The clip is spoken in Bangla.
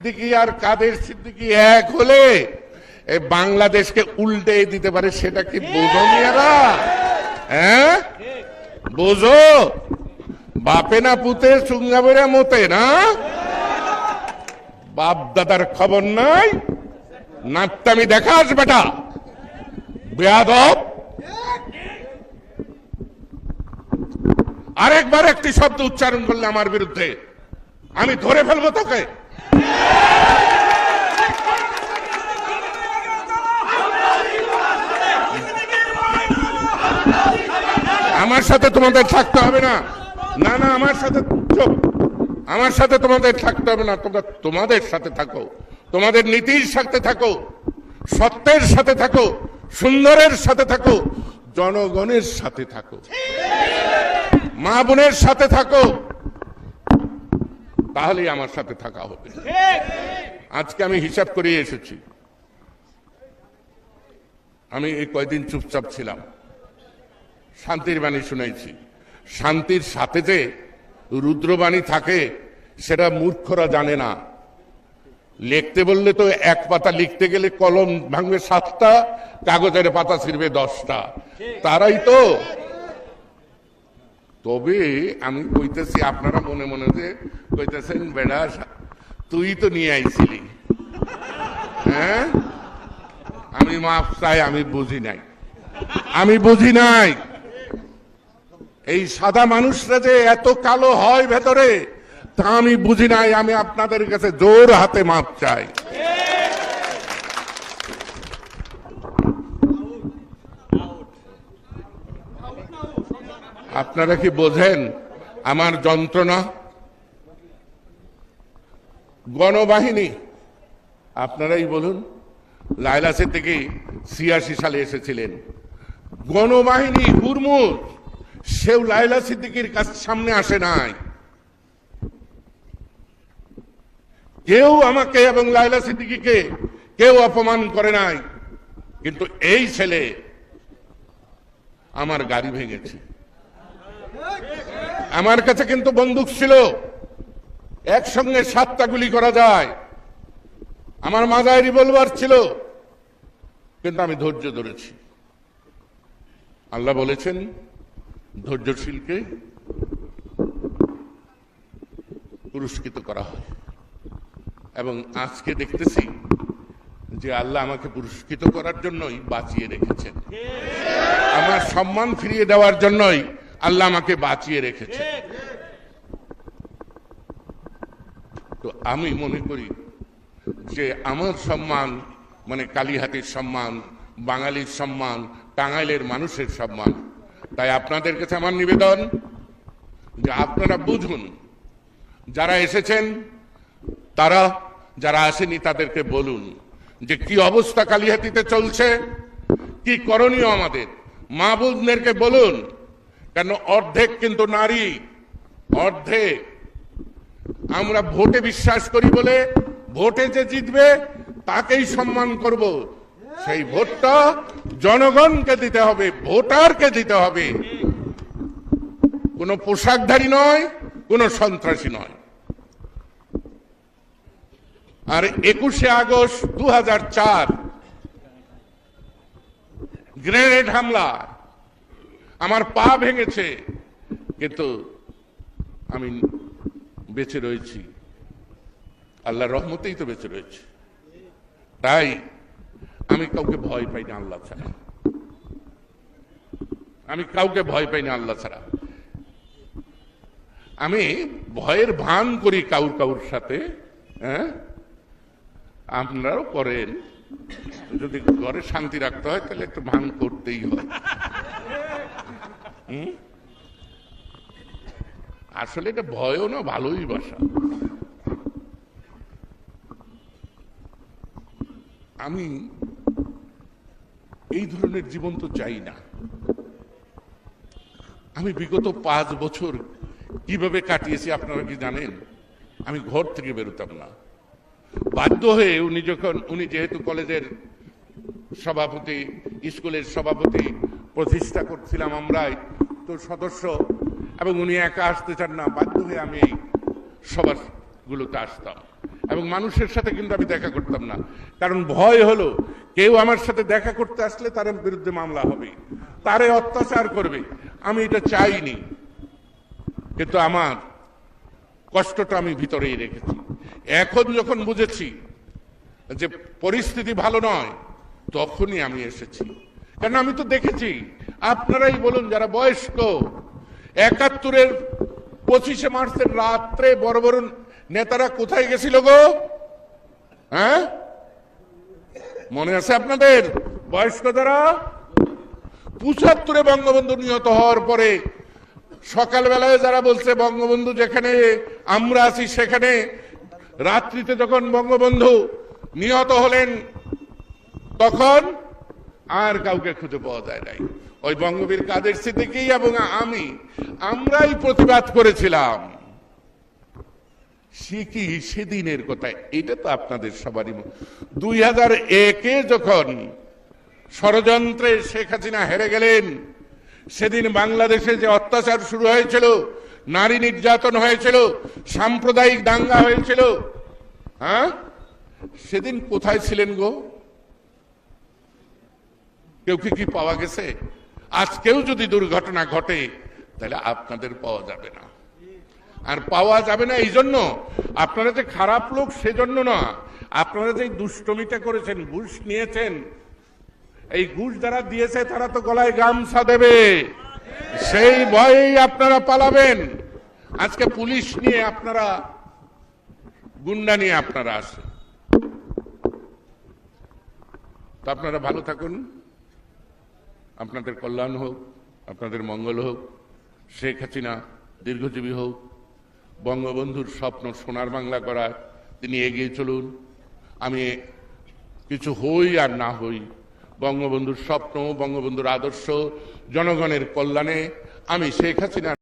সিদ্দিকি আর কাদের সিদ্দিকি এক হলে বাংলাদেশকে উল্টে দিতে পারে সেটা কি বোঝো মেয়েরা? হ্যাঁ? বোঝো? বাপে না পুতে, চুঙ্গা মতে, না? বাপ দাদার খবর নাই? নাট্যামি দেখাস বেটা। বেয়াদব। আরেকবার একটি শব্দ উচ্চারণ করলে আমার বিরুদ্ধে। আমি ধরে ফেলব তোকে। আমার সাথে তোমাদের থাকতে হবে না। না না, আমার সাথে আমার সাথে তোমাদের থাকতে হবে না। তোমরা তোমাদের সাথে থাকো। তোমাদের নীতির সাথে থাকো। সত্যের সাথে থাকো। সুন্দরের সাথে থাকো। জনগণের সাথে থাকো। মা বোনের সাথে থাকো। তাহলেই আমার সাথে থাকা হবে। আজকে আমি হিসাব করে এসেছি। আমি এই কয়দিন চুপচাপ ছিলাম। শান্তির বাণী শুনেছি। শান্তির সাথে যে রুদ্রবাণী থাকে সেটা মূর্খরা জানে না। লিখতে বললে তো এক পাতা লিখতে গেলে কলম ভাঙবে সাতটা কাগজের পাতা ছিড়বে দশটা। তারাই তো তবে আমি কইতেছি, আপনারা মনে মনে যে কইতেছেন, বেড়া, তুই তো নিয়ে আইছিলি। হ্যাঁ? আমি মাফ চাই, আমি বুঝি নাই। আমি বুঝি নাই। এই সাদা মানুষরা যে এত কালো হয় ভেতরে, তা আমি বুঝি নাই, আমি আপনাদের কাছে জোর হাতে মাপ চাই। আপনারা কি বোঝেন আমার যন্ত্রণা? গণবাহিনী, আপনারাই বলুন লাইলা থেকে ছিয়াশি সালে এসেছিলেন। গণবাহিনী হুরমুজ সেও লাইলা সিদ্দিকির কাছ সামনে আসে নাই। কেউ আমাকে এবং লাইলা সিদ্দিকিকে কেউ অপমান করে নাই, কিন্তু এই ছেলে আমার গাড়ি ভেঙেছে। আমার কাছে কিন্তু বন্দুক ছিল। একসঙ্গে সাতটা গুলি করা যায়। আমার মাথায় রিভলভার ছিল। কিন্তু আমি ধৈর্য ধরেছি। আল্লাহ বলেছেন, ধৈর্যশীলকে পুরস্কৃত করা হয়। এবং আজকে দেখতেছি যে আল্লাহ আমাকে পুরস্কৃত করার জন্যই বাঁচিয়ে রেখেছেন। আমার সম্মান ফিরিয়ে দেওয়ার জন্যই আল্লাহ আমাকে বাঁচিয়ে রেখেছে। তো আমি মনে করি যে আমার সম্মান মানে কালীহাতির সম্মান বাঙালির সম্মান টাঙ্গাইলের মানুষের সম্মান তাই আপনাদের কাছে আমার নিবেদন যে আপনারা বুঝুন যারা এসেছেন তারা যারা আসেনি তাদেরকে বলুন যে কি অবস্থা কালীহাতিতে চলছে কি করণীয় আমাদের। মা বোনদেরকে বলুন কেন অর্ধেক কিন্তু নারী, অর্ধেক। আমরা ভোটে বিশ্বাস করি বলে ভোটে যে জিতবে, তাকেই সম্মান করব। সেই ভোটটা জনগণকে দিতে হবে, ভোটারকে দিতে হবে। কোন পোশাকধারী নয়, কোন সন্ত্রাসী নয়। আর একুশে আগস্ট দু হাজার চার, গ্রেনেড হামলা। আমার পা ভেঙেছে। কিন্তু আমি বেঁচে রয়েছি। আল্লাহ রহমতেই তো বেঁচে রয়েছে। তাই আমি কাউকে ভয় পাই না আল্লাহ ছাড়া। আমি কাউকে ভয় পাই না আল্লাহ ছাড়া। আমি ভয়ের ভান করি কাউর কাউর সাথে হ্যাঁ? আপনারাও করেন। যদি ঘরে শান্তি রাখতে হয়, তাহলে একটু ভান করতেই হয়? আসলে এটা ভয়ও না, ভালোই বাসা আমি এই ধরনের জীবন তো চাই না। আমি বিগত পাঁচ বছর কীভাবে কাটিয়েছি আপনারা কি জানেন? আমি ঘর থেকে বেরোতাম না। বাধ্য হয়ে উনি যখন, উনি যেহেতু কলেজের সভাপতি, স্কুলের সভাপতি, প্রতিষ্ঠা করছিলাম আমরাই তো সদস্য এবং উনি একা আসতে চান না, বাধ্য হয়ে আমি এই সবার গুলোতে আসতাম। এবং মানুষের সাথে কিন্তু আমি দেখা করতাম না। কারণ ভয় হলো, কেউ আমার সাথে দেখা করতে আসলে তার বিরুদ্ধে মামলা হবে, তারে অত্যাচার করবে। আমি এটা চাইনি, কিন্তু আমার কষ্টটা আমি ভিতরেই রেখেছি। এখন যখন বুঝেছি যে পরিস্থিতি ভালো নয়, তখনই আমি এসেছি। কারণ আমি তো দেখেছি, আপনারাই বলুন যারা বয়স্ক, একাত্তরের পঁচিশে মার্চের রাত্রে বড় বড় নেতারা কোথায় গেছিল গো? হ্যাঁ? মনে আছে আপনাদের? বয়স্ক যারা? পঁচাত্তরে বঙ্গবন্ধু নিহত হওয়ার পরে সকালবেলায় যারা বলছে, বঙ্গবন্ধু যেখানে, আমরা আছি সেখানে। রাত্রিতে যখন বঙ্গবন্ধু নিহত হলেন, তখন আর কাউকে খুঁজে পাওয়া যায় নাই। ওই বঙ্গবীর কাদের সিদ্দিকী এবং আমি, আমরাই প্রতিবাদ করেছিলাম। সে কি সেদিনের কথা? এটা তো আপনাদের সবারই দুই হাজার একে যখন ষড়যন্ত্রে শেখ হাসিনা হেরে গেলেন, সেদিন বাংলাদেশে যে অত্যাচার শুরু হয়েছিল, নারী নির্যাতন হয়েছিল, সাম্প্রদায়িক দাঙ্গা হয়েছিল হ্যাঁ? সেদিন কোথায় ছিলেন গো? কেউ কি কি পাওয়া গেছে? আজকেও যদি দুর্ঘটনা ঘটে, তাহলে আপনাদের পাওয়া যাবে না। আর পাওয়া যাবে না এই জন্য আপনারা যে খারাপ লোক সেজন্য না, আপনারা যে দুষ্টমিটা করেছেন, ঘুষ নিয়েছেন, এই ঘুষ যারা দিয়েছে, তারা তো গলায় গামছা দেবে। সেই ভয়েই আপনারা পালাবেন। আজকে পুলিশ নিয়ে আপনারা, গুন্ডা নিয়ে আপনারা আসেন। তো আপনারা ভালো থাকুন। আপনাদের কল্যাণ হোক, আপনাদের মঙ্গল হোক, শেখ হাসিনা দীর্ঘজীবী হোক, বঙ্গবন্ধুর স্বপ্ন সোনার বাংলা করা তিনি এগিয়ে চলুন। আমি কিছু হই আর না হই, বঙ্গবন্ধুর স্বপ্ন, বঙ্গবন্ধুর আদর্শ, জনগণের কল্যাণে আমি শেখ হাসিনার